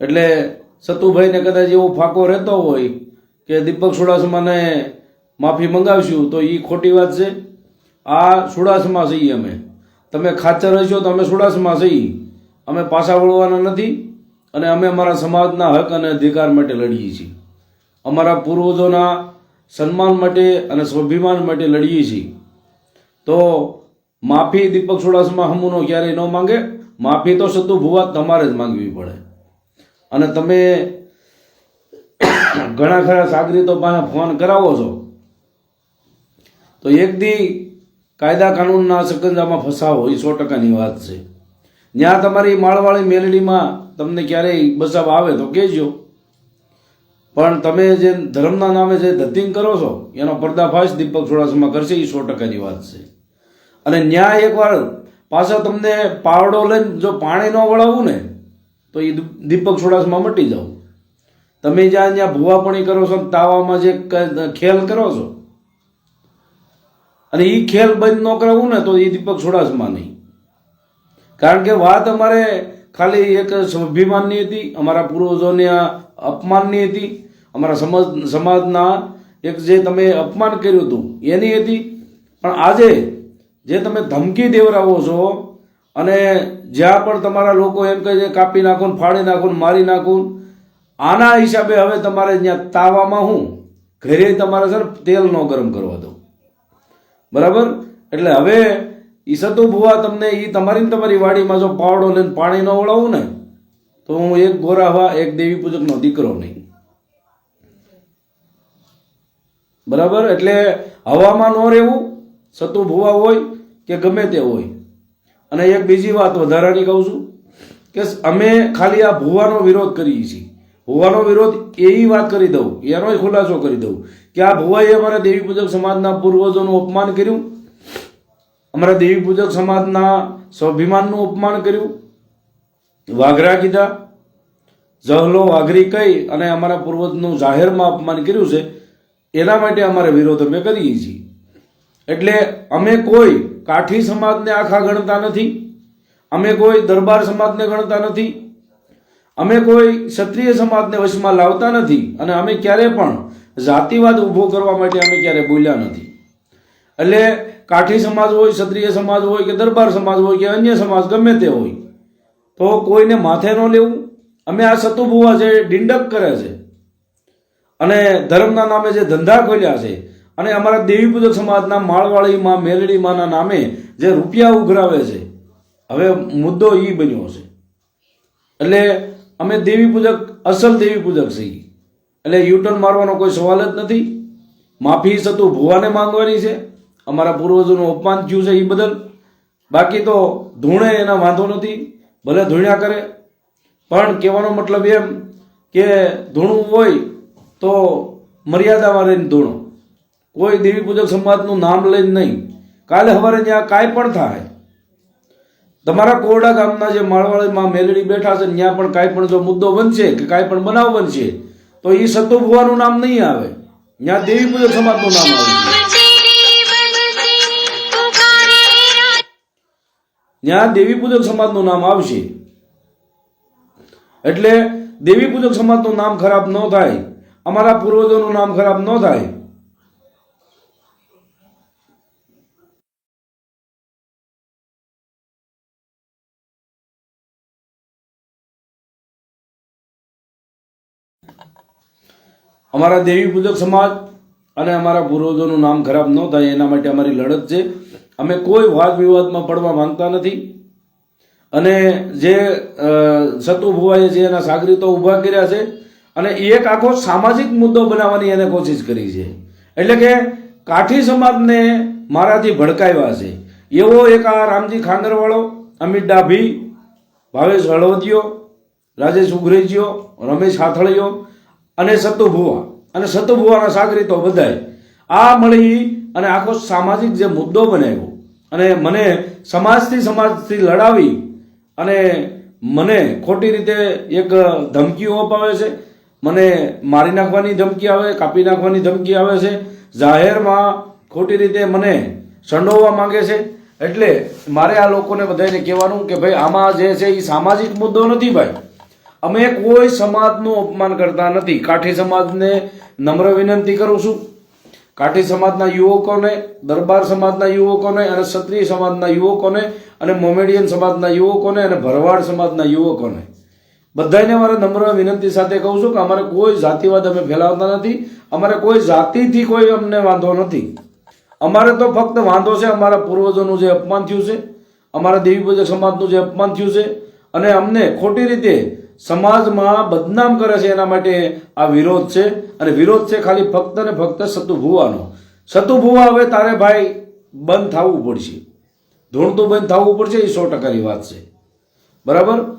એટલે સતુભાઈને કદાચ એવો ફાંકો રહેતો હોય કે દીપક સુડાસમાને માફી મંગાવશું, તો એ ખોટી વાત છે. આ સુડાસમા છીએ અમે. તમે ખાચર હશો તો અમે સુડાસમા છીએ. અમે પાછા વળવાના નથી અને અમે અમારા સમાજના હક અને અધિકાર માટે લડીએ છીએ. અમારા પૂર્વજોના સન્માન માટે અને સ્વાભિમાન માટે લડીએ છીએ. તો માફી દીપક સુડાસમા હમુનો ક્યારેય ન માંગે. માફી તો સતુ ભુવા તમારે જ માંગવી પડે. અને તમે ઘણા ખરા સાગરીતો પાસે ફોન કરાવો છો, તો એક દી કાયદા કાનૂનના સકંજામાં ફસાવો, એ સો ટકાની વાત છે. ત્યાં તમારી માળવાળી મેલડીમાં તમને ક્યારેય બસાવ આવે તો કહેજો. પણ તમે જે ધર્મના નામે જે ધતિંગ કરો છો, એનો પર્દાફાશ દીપક ચોડાસમા કરશે, એ સો ટકાની વાત છે. અને ન્યાય એકવાર પાછા તમને પાવડો લઈને જો પાણી ન વળાવવું ને તો એ દીપક સોડાસમાં મટી જાઓ. તમે જ્યાં જ્યાં ભૂવાપણી કરો છો તાવામાં જે ખેલ કરો છો, અને એ ખેલ બંધ ન કરાવવું ને તો એ દીપક સોડાસમાં નહીં. કારણ કે વાત અમારે ખાલી એક સ્વાભિમાનની હતી, અમારા પૂર્વજોને અપમાનની હતી, અમારા સમાજ સમાજના એક જે તમે અપમાન કર્યું હતું એની હતી. પણ આજે જે તમે ધમકી દેવરાવો છો અને જ્યાં પણ તમારા લોકો એમ કહે છે, કાપી નાખો ફાડી નાખો મારી નાખો આના હિસાબે હવે તમારે ત્યાં તાવામાં હું? ઘરે તમારે સર તેલ ન ગરમ કરવા દો બરાબર? એટલે હવે એ સતુ ભુવા તમને એ તમારી ને તમારી વાડીમાં જો પાવડો લઈને પાણી ન ઓળાવું ને, તો હું એક ગોરાવા એક દેવી પૂજકનો દીકરો નહીં. બરાબર? એટલે હવામાં ન રહેવું, સતુ ભુવા હોય કે ગમે તે હોય. અને એક બીજી વાત વધારાની કહું છું કે અમે ખાલી આ ભુવાનો વિરોધ કરીએ છીએ. ભુવાનો વિરોધ એવી વાત કરી દઉં એનોય ખુલાસો કરી દઉં કે આ ભુવાએ અમારા દેવી પૂજક સમાજના પૂર્વજોનું અપમાન કર્યું, અમારા દેવી પૂજક સમાજના સ્વાભિમાનનું અપમાન કર્યું, વાઘરા કીધા, જહલો વાઘરી કહી અને અમારા પૂર્વજનું જાહેરમાં અપમાન કર્યું છે, એના માટે અમારે વિરોધ અમે કરીએ છીએ. એટલે અમે કોઈ કાઠી સમાજને આખા ગણતા નથી. અમે કોઈ દરબાર સમાજને ગણતા નથી. અમે કોઈ ક્ષત્રિય સમાજને વશમાં લાવતા નથી અને અમે ક્યારે પણ જાતિવાદ ઊભો કરવા માટે અમે ક્યારે બોલ્યા નથી. એટલે કાઠી સમાજ હોય, ક્ષત્રિય સમાજ હોય કે દરબાર સમાજ હોય કે અન્ય સમાજ ગમે તે હોય, તો કોઈને માથે ન લેવું. અમે આ સતુભુવા જે ડિંડક કરે છે અને ધર્મના નામે જે ધંધા ખોલ્યા છે અને અમારા દેવી સમાજના માળવાળીમાં, મેલડીમાંના નામે જે રૂપિયા ઉઘરાવે છે, હવે મુદ્દો એ બન્યો છે. એટલે અમે દેવી પૂજક અસલ દેવી પૂજક છીએ. એટલે યુટર્ન મારવાનો કોઈ સવાલ જ નથી. માફી સતું ભુવાને માંગવાની છે. અમારા પૂર્વજોનું અપમાન થયું છે એ બદલ. બાકી તો ધૂણે એના વાંધો નથી, ભલે ધૂણ્યા કરે. પણ કહેવાનો મતલબ એમ કે ધૂણું હોય તો મર્યાદામાં રહીને ધૂણો. કોઈ દેવી પૂજક સમાજનું નામ લઈને નહીં. કાલે સવારે ત્યાં કાંઈ પણ થાય. તમારા કોરડા ગામના જે માળવાળીમાં મેલડી બેઠા છે, ત્યાં પણ કાંઈ પણ જો મુદ્દો બનશે કે કાંઈ પણ બનાવ બનશે, તો એ સતુ ભુવાનું નામ નહીં આવે. ત્યાં દેવી પૂજક સમાજનું નામ આવશે ત્યાં દેવી પૂજક સમાજનું નામ આવશે. એટલે દેવી પૂજક સમાજનું નામ ખરાબ ન થાય. અમારા પૂર્વજોનું નામ ખરાબ ન થાય. અમારા દેવી પૂજક સમાજ અને અમારા પૂર્વજોનું નામ ખરાબ ન થાય એના માટે અમારી લડત છે. અમે કોઈ વાદ વિવાદમાં પડવા માંગતા નથી. અને જે અ, સતુ ભુવાએ જે એના સાગરીતો ઊભા કર્યા છે અને એક આખો સામાજિક મુદ્દો બનાવવાની એને કોશિશ કરી છે. એટલે કે કાઠી સમાજને મારાથી ભડકાવ્યા છે. એવો એક આ રામજી ખાંગરવાળો અમિત ડાભી ભાવેશ હળવદિયો રાજેશ ઉઘરેજીયો રમેશ હાથળિયો અને સતુભુવા. અને સતુભુવાના સાગરીતો બધાય. આ મળી અને આખો સામાજિક જે મુદ્દો બનાવ્યો. અને મને સમાજથી સમાજથી લડાવી અને મને ખોટી રીતે એક ધમકીઓ અપાવે છે. મને મારી નાખવાની ધમકી આવે, કાપી નાખવાની ધમકી આવે છે. જાહેરમાં ખોટી રીતે મને સંડોવવા માંગે છે. એટલે મારે આ લોકોને બધાને કહેવાનું કે ભાઈ આમાં જે છે એ સામાજિક મુદ્દો નથી ભાઈ. અમે કોઈ સમાજનું અપમાન કરતા નથી. કાઠી સમાજને નમ્ર વિનંતી કરું છું. કાઠી સમાજના યુવકોને, દરબાર સમાજના યુવકોને અને ક્ષત્રિય સમાજના યુવકોને અને મોમેડિયન સમાજના યુવકોને અને ભરવાડ સમાજના યુવકોને. બધાને મારે નમ્ર વિનંતી સાથે કહું છું કે અમારે કોઈ જાતિવાદ અમે ફેલાવતા નથી. અમારે કોઈ જાતિથી કોઈ અમને વાંધો નથી. અમારે તો ફક્ત વાંધો છે અમારા પૂર્વજોનું જે અપમાન થયું છે, અમારા દેવી પૂજક સમાજનું જે અપમાન થયું છે અને અમને ખોટી રીતે સમાજમાં બદનામ કરે છે એના માટે આ વિરોધ છે. અને વિરોધ છે ખાલી ફક્ત ને ફક્ત સતુભુવાનો સતુભુવા હવે તારે ભાઈ બંધ થવું પડશે. ધૂણતું બંધ થવું પડશે એ સો ટકાની વાત છે. બરાબર?